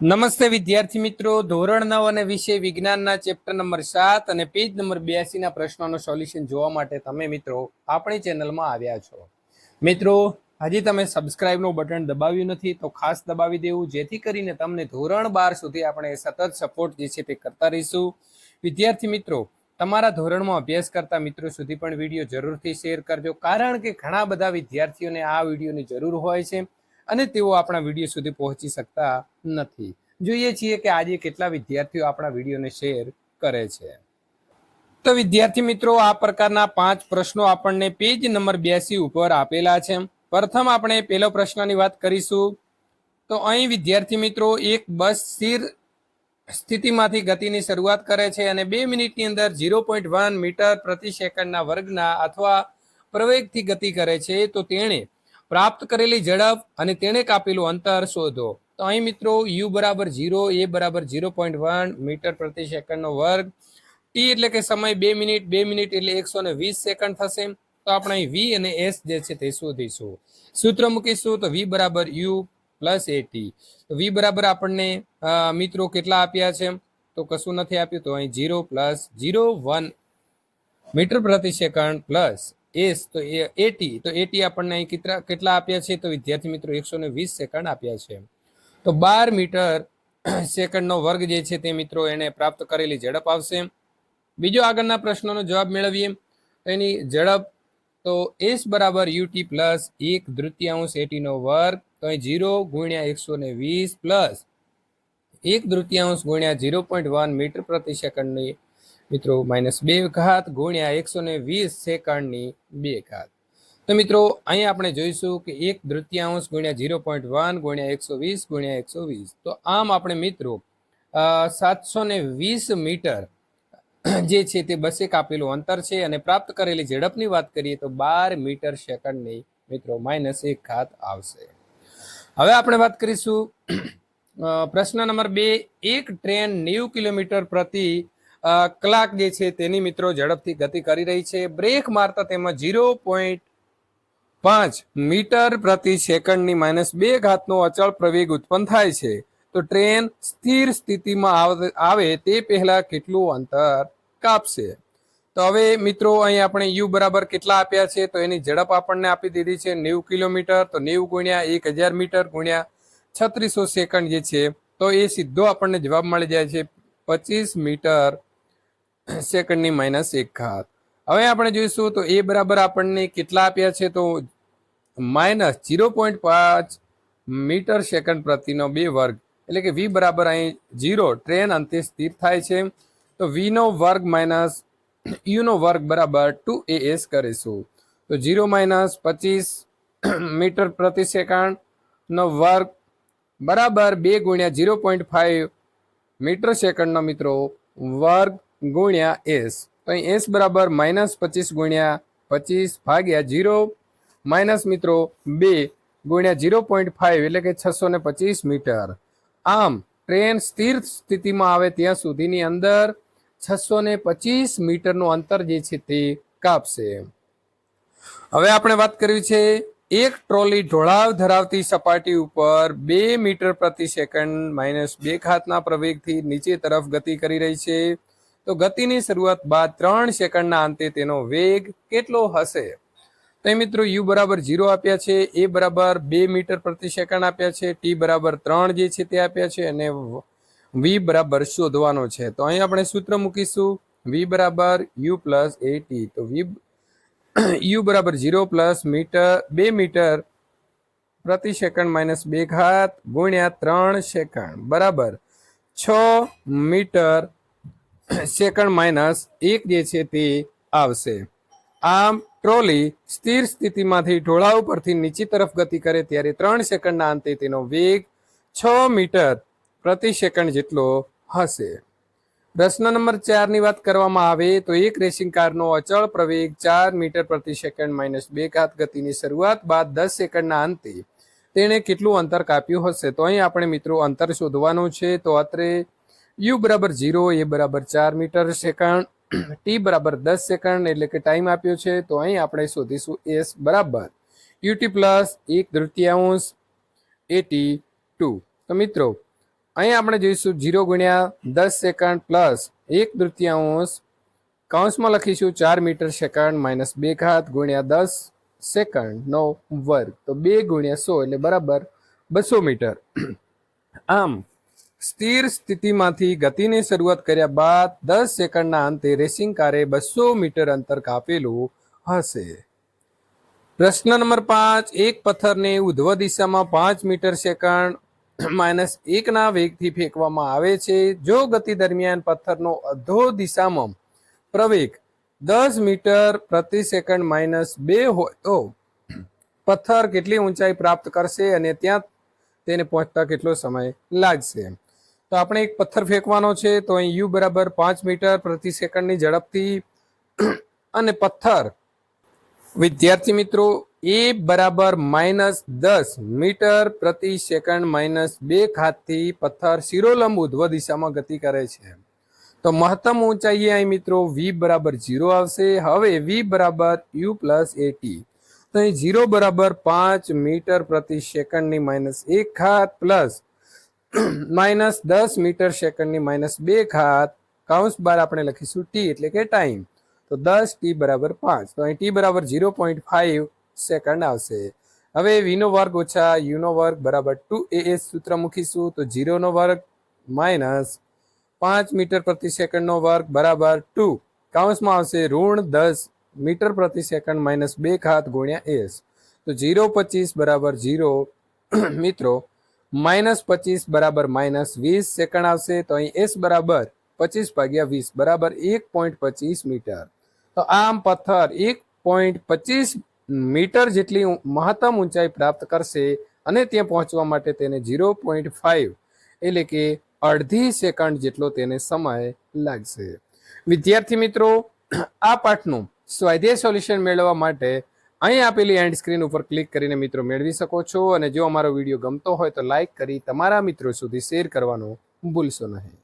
નમસ્તે વિદ્યાર્થી મિત્રો. ધોરણ નવ અને વિષય વિજ્ઞાનના ચેપ્ટર નંબર સાત અને પેજ નંબર બ્યાસી ના પ્રશ્નોનું સોલ્યુશન જોવા માટે તમે મિત્રો આપણી ચેનલમાં આવ્યા છો. મિત્રો, હજી તમે સબસ્ક્રાઇબનું બટન દબાવ્યું નથી તો ખાસ દબાવી દેવું. જેથી કરીને તમને ધોરણ બાર સુધી આપણે સતત સપોર્ટ જે છે તે કરતા રહીશું. વિદ્યાર્થી મિત્રો, તમારા ધોરણમાં અભ્યાસ કરતા મિત્રો સુધી પણ વીડિયો જરૂરથી શેર કરજો. કારણ કે ઘણા બધા વિદ્યાર્થીઓને આ વિડીયોની જરૂર હોય છે. અને તેઓ આપણા વીડિયો સુધી પહોંચી શકતા નથી. જોઈએ છીએ કે આજે કેટલા વિદ્યાર્થીઓ આપણા વિડીયોને શેર કરે છે. તો વિદ્યાર્થી મિત્રો, આ પ્રકારના પાંચ પ્રશ્નો આપણને પેજ નંબર બ્યાસી ઉપર આપેલા છે. પ્રથમ આપણે પહેલો પ્રશ્નની વાત કરીશું. તો અહીં વિદ્યાર્થી મિત્રો, એક બસ સ્થિર સ્થિતિમાંથી ગતિની શરૂઆત કરે છે અને બે મિનિટની અંદર ઝીરો પોઈન્ટ વન મીટર પ્રતિ સેકન્ડના વર્ગના અથવા પ્રવેગથી ગતિ કરે છે. તો તેણે પ્રાપ્ત કરેલી ઝડપ અને તેણે કાપેલું અંતર શોધો. તો અહીં મિત્રો યુ બરાબર ઝીરો એ બરાબર ઝીરો પોઈન્ટ વન મીટર પ્રતિ સેકન્ડનો વર્ગ. ટી એટલે કે સમય બે મિનિટ બે મિનિટ એટલે એકસો ને વીસ સેકન્ડ થશે. તો આપણે અહીં વી અને એસ જે છે તે શોધીશું. સૂત્ર મૂકીશું તો વી બરાબર યુ પ્લસ એટી તો વી બરાબર આપણને મિત્રો કેટલા આપ્યા છે? તો કશું નથી આપ્યું તો અહીં zero plus zero one metre પ્રતિ સેકન્ડ પ્લસ એસ તો એટી તો એટી આપણને અહીં કેટલા કેટલા આપ્યા છે? તો વિદ્યાર્થી મિત્રો, એકસો ને વીસ સેકન્ડ આપ્યા છે. તો બાર મીટર સેકન્ડનો વર્ગ જે છે તે મિત્રો એને પ્રાપ્ત કરેલી ઝડપ આવશે. બીજો આગળના પ્રશ્નનો જવાબ મેળવીએ. એની ઝડપ તો એસ બરાબર યુટી પ્લસ એક તૃતીયાંશ એટીનો વર્ગ. તો અહીં જીરો ગુણ્યા એકસો ને વીસ પ્લસ એક તૃતીયાંશ ગુણ્યા ઝીરો પોઈન્ટ વન મીટર પ્રતિ સેકન્ડની મિત્રો, માઇનસ બે ઘાત ગુણ્યા એકસો ને વીસ સેકન્ડની બે ઘાત. તો મિત્રો અહીં આપણે જોઈશું કે એક તૃતીયાંશ ગુણ્યા ઝીરો પોઈન્ટ વન ગુણ્યા એકસો વીસ ગુણ્યા એકસો વીસ. તો આમ આપણે મિત્રો સાતસો ને વીસ મીટર જે છે તે બસે કાપેલું અંતર છે અને પ્રાપ્ત કરેલી ઝડપની વાત કરીએ તો બાર મીટર સેકન્ડની મિત્રો માઇનસ એક ઘાત આવશે. હવે આપણે વાત કરીશું પ્રશ્ન નંબર બે, એક ટ્રેન નેવું કિલોમીટર પ્રતિ કલાક જે છે તેની મિત્રો ઝડપથી ગતિ કરી રહી છે. બ્રેક મારતા તેમાં ઝીરો પોઈન્ટ પાંચ મીટર પ્રતિ સેકન્ડની માઇનસ બે ઘાતનો અચળ પ્રવેગ ઉત્પન્ન થાય છે. તો ટ્રેન સ્થિર સ્થિતિમાં આવ- તે પહેલા કેટલું અંતર કાપશે? તો હવે મિત્રો અહીં આપણે યુ બરાબર કેટલા આપ્યા છે? તો એની ઝડપ આપણને આપી દીધી છે નેવું કિલોમીટર. તો નેવું ગુણ્યા એક હજાર મીટર ગુણ્યા છત્રીસો સેકન્ડ જે છે, તો એ સીધો આપણને જવાબ મળી જાય છે પચીસ મીટર સેકન્ડની માઇનસ એક ઘાત. હવે આપણે જોઈશું તો એ બરાબર આપણને કેટલા આપ્યા છે તો માઇનસ જીરો પોઈન્ટ પાંચ મીટર સેકન્ડ પ્રતિનો બે વર્ગ. એટલે કે વી બરાબર અહીં જીરો ટ્રેન અંતે સ્થિર થાય છે. તો વીનો વર્ગ માઇનસ યુનો વર્ગ બરાબર ટુ એ એસ કરીશું. તો જીરો માઇનસ પચીસ મીટર પ્રતિ સેકન્ડ નો વર્ગ બરાબર બે ગુણ્યા જીરો પોઈન્ટ ફાઈવ મીટર સેકન્ડનો મિત્રો વર્ગ ગુણ્યા એસ. અહીં એસ બરાબર માઇનસ પચીસ ગુણ્યા પચીસ ભાગ્યા જીરો માઇનસ મિત્રો બે ગુણ્યા જીરો પોઈન્ટ ફાઇવ એટલે કે છસો ને પચીસ મીટર. આમ ટ્રેન સ્થિર સ્થિતિમાં આવે ત્યાં સુધીની અંદર છસો ને પચીસ મીટરનું અંતર જે છે તે કાપશે. હવે આપણે વાત કરવી છે એક ટ્રોલી ઢોળાવ ધરાવતી સપાટી ઉપર બે મીટર પ્રતિ સેકન્ડ માઇનસ બે ખાતના પ્રવેગથી નીચે તરફ ગતિ કરી રહી છે. તો ગતિની શરૂઆત બાદ ત્રણ સેકન્ડના અંતે તેનો વેગ કેટલો હશે? તો મિત્રો યુ બરાબર ઝીરો આપ્યા છે એ બરાબર બે મીટર પ્રતિ સેકન્ડ આપ્યા છે ટી બરાબર ત્રણ જે છે તે આપ્યા છે, અને વી બરાબર શોધવાનો છે. તો અહીં આપણે સૂત્ર મૂકીશું વી બરાબર યુ પ્લસ એ ટી તો વી યુ બરાબર ઝીરો પ્લસ મીટર, બે મીટર પ્રતિ સેકન્ડ માઇનસ બે ઘાત ગુણ્યા ત્રણ સેકન્ડ. બરાબર છ મીટર સેકન્ડ માઇનસ એક જે છે તે આવશે. આમ ટ્રોલી સ્થિર સ્થિતિમાંથી ઢોળાવ પરથી નીચી તરફ ગતિ કરે ત્યારે ત્રણ સેકન્ડના અંતે તેનો વેગ છ મીટર પ્રતિ સેકન્ડ જેટલો હશે. પ્રશ્ન નંબર ચારની વાત કરવામાં આવે તો એક રેસિંગ કારનો અચળ પ્રવેગ ચાર મીટર પ્રતિ સેકન્ડ માઇનસ બે ઘાત ગતિની શરૂઆત બાદ દસ સેકન્ડના અંતે. તેણે કેટલું અંતર કાપ્યું હશે? તો અહીં આપણે મિત્રો અંતર શોધવાનું છે. તો અત્રે યુ બરાબર ઝીરો એ બરાબર ચાર મીટર સેકન્ડ ટી બરાબર દસ સેકન્ડ એટલે કે ટાઈમ આપ્યો છે, તો અહીં આપણે શોધીશું એસ બરાબર. યુટી પ્લસ એક તૃતીયાંશ એટી ટુ તો મિત્રો, અહીં આપણે જોઈશું જીરો ગુણ્યા દસ સેકન્ડ પ્લસ એક તૃતીયાંશ, કૌંસમાં લખીશું ચાર મીટર સેકન્ડ માઇનસ બે ઘાત ગુણ્યા દસ સેકન્ડનો વર્ગ. તો બે ગુણ્યા સો, એટલે બરાબર બસો મીટર. આમ સ્થિર સ્થિતિમાંથી ગતિની શરૂઆત કર્યા બાદ દસ સેકન્ડના અંતે રેસિંગ કારે બસો મીટર અંતર કાપેલું હશે. પ્રશ્ન નંબર પાંચ, એક પથ્થરને ઉધ્વ દિશામાં પાંચ મીટર સેકન્ડ માઇનસ એકના વેગથી ફેંકવામાં આવે છે. જો ગતિ દરમિયાન પથ્થરનો અધો દિશામાં પ્રવેગ દસ મીટર પ્રતિ સેકન્ડ માઇનસ બે હોય તો પથ્થર કેટલી ઊંચાઈ પ્રાપ્ત કરશે અને ત્યાં તેને પહોંચતા કેટલો સમય લાગશે? તો આપણે એક પથ્થર ફેંકવાનો છે, તો અહીં યુ બરાબર પાંચ મીટર પ્રતિ સેકન્ડની ઝડપથી અને પથ્થર. વિદ્યાર્થી મિત્રો, એ બરાબર માઇનસ દસ મીટર પ્રતિ સેકન્ડ માઇનસ બે ખાતથી પથ્થર શિરોલંબ ઉધ્વ દિશામાં ગતિ કરે છે. તો મહત્તમ ઊંચાઈએ અહીં મિત્રો વી બરાબર ઝીરો આવશે. હવે વી બરાબર યુ પ્લસ એટી તો અહીં ઝીરો બરાબર પાંચ મીટર પ્રતિ સેકન્ડની માઇનસ એક ખાત પ્લસ માઇનસ દસ મીટર સેકન્ડની માઇનસ બે ઘાત કાઉન્સ બાર આપણે લખીશું ટી એટલે કે ટાઈમ. તો દસ ટી બરાબર પાંચ. તો અહીં ટી બરાબર ઝીરો પોઈન્ટ ફાઈવ સેકન્ડ આવશે. હવે વીનો વર્ગ ઓછા યુનો વર્ગ બરાબર ટુ એ એસ સૂત્ર મૂકીશું. તો ઝીરોનો વર્ગ માઇનસ પાંચ મીટર પ્રતિ સેકન્ડનો વર્ગ બરાબર ટુ. કાઉન્સમાં આવશે ઋણ દસ મીટર પ્રતિ સેકન્ડ માઇનસ બે ઘાત ગુણ્યા એસ. તો ઝીરો પચીસ બરાબર ઝીરો. મિત્રો માઇનસ પચીસ બરાબર માઇનસ વીસ સેકન્ડ આવશે, તો અહીં એસ બરાબર પચીસ ભાગ્યા વીસ બરાબર એક પોઈન્ટ પચીસ મીટર. તો આમ પથ્થર એક પોઈન્ટ પચીસ મીટર જેટલી મહત્તમ ઊંચાઈ પ્રાપ્ત કરશે અને ત્યાં પહોંચવા માટે તેને ઝીરો પોઈન્ટ ફાઈવ એટલે કે અડધી સેકન્ડ જેટલો તેને સમય લાગશે. વિદ્યાર્થી મિત્રો, આ પાઠનું સ્વાધ્યાય સોલ્યુશન મેળવવા માટે અહીં આપેલી એન્ડ સ્ક્રીન ઉપર ક્લિક કરીને મિત્રો મેળવી શકો છો અને જો અમારો વીડિયો ગમતો હોય તો લાઇક કરી તમારા મિત્રો સુધી શેર કરવાનું ભૂલશો નહીં.